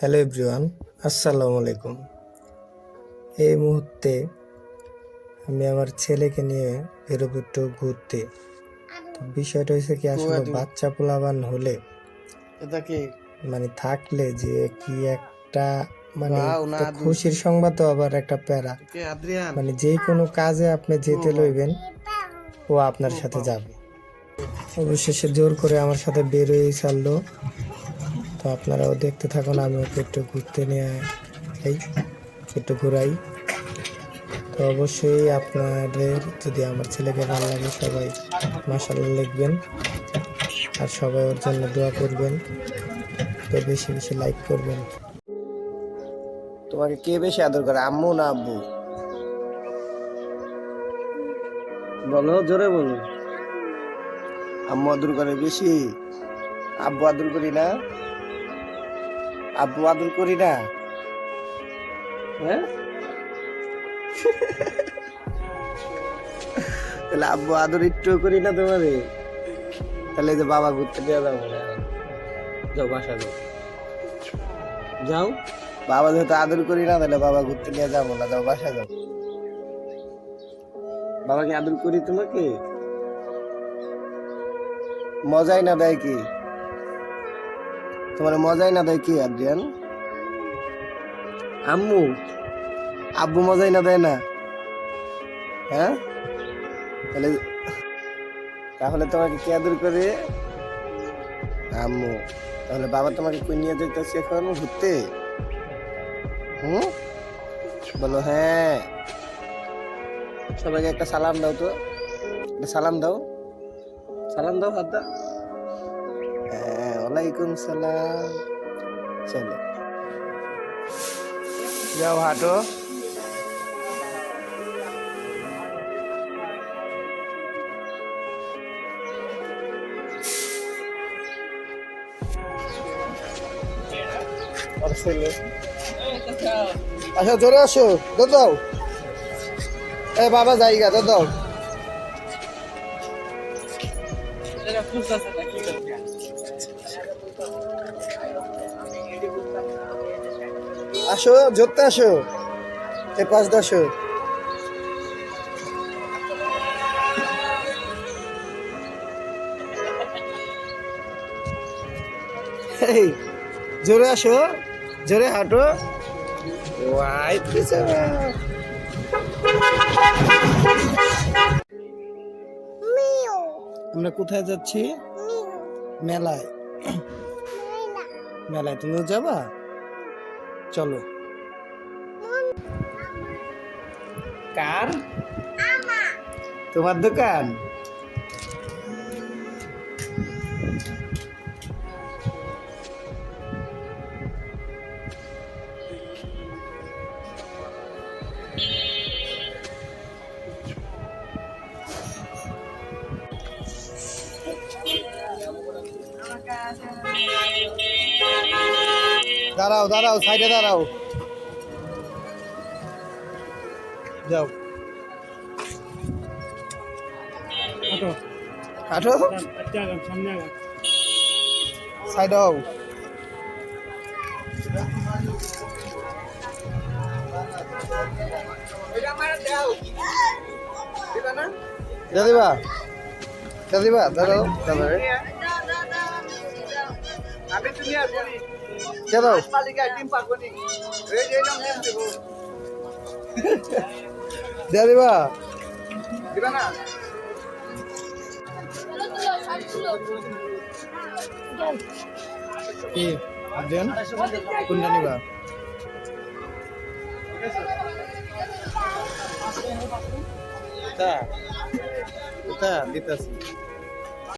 Hello everyone আসসালামু আলাইকুম। এই মুহূর্তে আমি আমার ছেলেকে নিয়ে বেরোবো একটু ঘুরতে। বিষয়টা হয়েছে কি আসলে বাচ্চা পোলাবান হলে মানে থাকলে যে কি একটা মানে খুশির সংবাদ আবার একটা প্যারা। মানে যে কোনো কাজে আপনি যেতে লইবেন ও আপনার সাথে যাবে। অবশেষে জোর করে আমার সাথে বেরোই ছাড়লো। তো আপনারাও দেখতে থাকুন আমি ওকে একটু ঘুরতে নিয়ে যাই, একটু ঘুরাই। তো অবশ্যই আপনাদের যদি আমার ছেলেকে ভালো লাগে, সবাই মাসাল্লাহ লিখবেন আর সবাই ওর জন্য দোয়া করবেন। তো বেশি বেশি লাইক করবেন। তোমাকে কে বেশি আদর করে, আম্মু না আব্বু? বলো, জোরে বলো। আম্মু আদর করে বেশি, আব্বু আদর করি না। আব্বু আদর করি না। হ্যাঁ? তাহলে আব্বু আদর একটু করি না তোমারে। তাহলে যে বাবা ঘুরতে নিয়ে যাব। যাও বাসা যাও। যাও? বাবা যেহেতু আদর করি না, তাহলে বাবা ঘুরতে নিয়ে যাব না। যাও বাসা যাও। বাবাকে আদর করি তোমাকে? মজাই না দেয় কি? তোমার মজাই না দেয় কি আদ্রিয়ান? আম্মু। আব্বু মজাই না দেয় না। হ্যাঁ? তাহলে তাহলে তোমাকে কে আদর করে? আম্মু তাহলে বাবা তোমাকে কই নিয়ে যেতেছে এখন ঘুরতে? হুম? বলো হ্যাঁ। সবাইকে একটা সালাম দাও তো। সালাম দাও। সালাম দাও হাত দাও। হ্যাঁ। ওয়ালাইকুম সালাম চলো যাও হাঁটো আসো জোরে আসো দাও দাও এ বাবা জায়গা দাও আসো জোরতে আসো। এ পাঁচ দশো এই জোরে আসো জোরে হাঁটো। ওয়াই পিছনে আমরা কোথায় যাচ্ছি? মেলায়। মেলায় তুমিও যাবা? চলো। কার? তোমার দোকান? দাঁড়াও দাঁড়াও সাইডে দাঁড়াও। যাও। হাঁটো। সাইড হও। দাদিবা দাদিবা দাঁড়াও। দাঁড়াও। দাঁড়াও দাদিবা কি? আদ্রিয়ান কোনটা নিবা? তা তা দিতাছি।